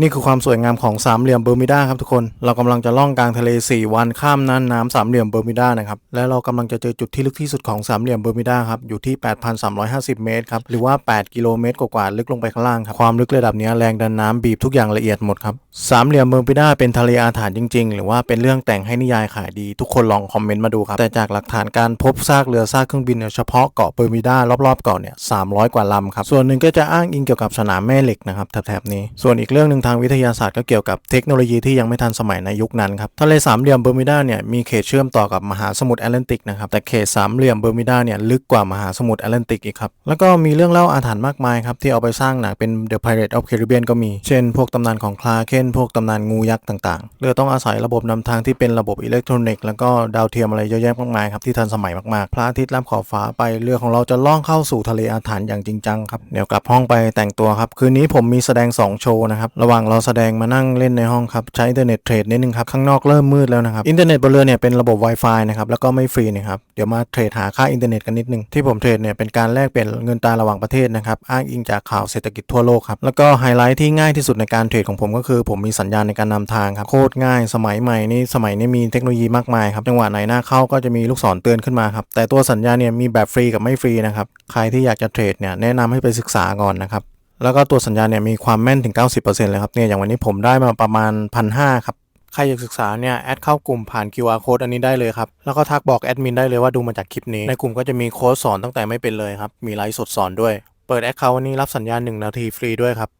นี่คือความสวยงามของสามเหลี่ยมเบอร์มิวดาครับทุกคน เรากำลังจะล่องกลางทะเล 4 วันข้ามน่านน้ำสามเหลี่ยมเบอร์มิวดานะครับ และเรากำลังจะเจอจุดที่ลึกที่สุดของสามเหลี่ยมเบอร์มิวดาครับ อยู่ที่ 8,350 เมตรครับ หรือว่า 8 กิโลเมตรกว่าๆลึกลงไปข้างล่างครับ ความลึกระดับนี้แรงดันน้ำบีบทุกอย่างละเอียดหมดครับ สามเหลี่ยมเบอร์มิวดาเป็นทะเลอาถรรพ์จริง ๆ หรือว่าเป็นเรื่องแต่งให้นิยายขายดี ทุกคนลองคอมเมนต์มาดูครับ แต่จากหลักฐานการพบซากเรือซากเครื่องบินเฉพาะเกาะเบอร์มิวดารอบๆเกาะเนี่ย300 กว่าลำครับ ส่วนหนึ่งก็จะอ้างอิงเกี่ยวกับสนามแม่เหล็กนะครับแถบๆนี้ ส่วนอีกเรื่องนึงทางวิทยาศาสตร์ก็เกี่ยวกับเทคโนโลยีที่ยังไม่ทันสมัยในยุคนั้นครับทะเลสามเหลี่ยมเบอร์มิดาเนี่ยมีเขตเชื่อมต่อกับมหาสมุทรแอตแลนติกนะครับแต่เขตสามเหลี่ยมเบอร์มิดาเนี่ยลึกกว่ามหาสมุทรแอตแลนติกอีกครับแล้วก็มีเรื่องเล่าอาถรรพ์มากมายครับที่เอาไปสร้างหนังเป็น The Pirate of Caribbean ก็มีเช่น พวกตำนานของคลาเคนพวกตำนานงูยักษ์ต่างๆเรือต้องอาศัยระบบนำทางที่เป็นระบบอิเล็กทรอนิกส์แล้วก็ดาวเทียมอะไรเยอะแยะมากมายครับที่ทันสมัยมากๆ พระอาทิตย์ลับขอบฟ้าไปเรือของเราจะล่องเข้าสู่ทะเลอาถรรพ์อย่างจริงจังครับเดี๋ยวกลับห้องไปแต่งตัวครับคืนนี้ผมมีแสดง 2 โชว์นะครับระหว่างเราแสดงมานั่งเล่นในห้องครับ ใช้อินเทอร์เน็ตเทรดนิดนึงครับ ข้างนอกเริ่มมืดแล้วนะครับ อินเทอร์เน็ตบนเรือเนี่ยเป็นระบบ Wi-Fi นะครับแล้วก็ไม่ฟรีนะครับเดี๋ยวมาเทรดหาค่าอินเทอร์เน็ตกันนิดนึงที่ผมเทรดเนี่ยเป็นการแลกเปลี่ยนเงินตราระหว่างประเทศนะครับอ้างอิงจากข่าวเศรษฐกิจทั่วโลกครับแล้วก็ไฮไลท์ที่ง่ายที่สุดในการเทรดของผมก็คือ ผมมีสัญญาณในการนำทางครับโคตรง่าย สมัยใหม่นี่สมัยนี้มีเทคโนโลยีมากมายครับจังหวะไหนหน้าเข้าก็จะมีลูกศรเตือนขึ้นมาครับแต่ตัวสัญญาเนี่ยมีแบบฟรีกับไม่ฟรีนะครับใครที่อยากจะเทรดเนี่ยแนะนำให้ไปศึกษาก่อนนะครับ แล้วก็ตัวสัญญาณเนี่ยมีความแม่นถึง 90%เลยครับเนี่ยอย่างวันนี้ผมได้มาประมาณ 1,500 ครับใครอยากศึกษาเนี่ยแอดเข้ากลุ่มผ่าน QR code อันนี้ได้เลยครับ แล้วก็ทักบอกแอดมินได้เลยว่าดูมาจากคลิปนี้ ในกลุ่มก็จะมีโค้ดสอนตั้งแต่ไม่เป็นเลยครับ มีไลฟ์สดสอนด้วย เปิดแอดเคาท์วันนี้รับสัญญาณ 1 นาทีฟรีด้วยครับ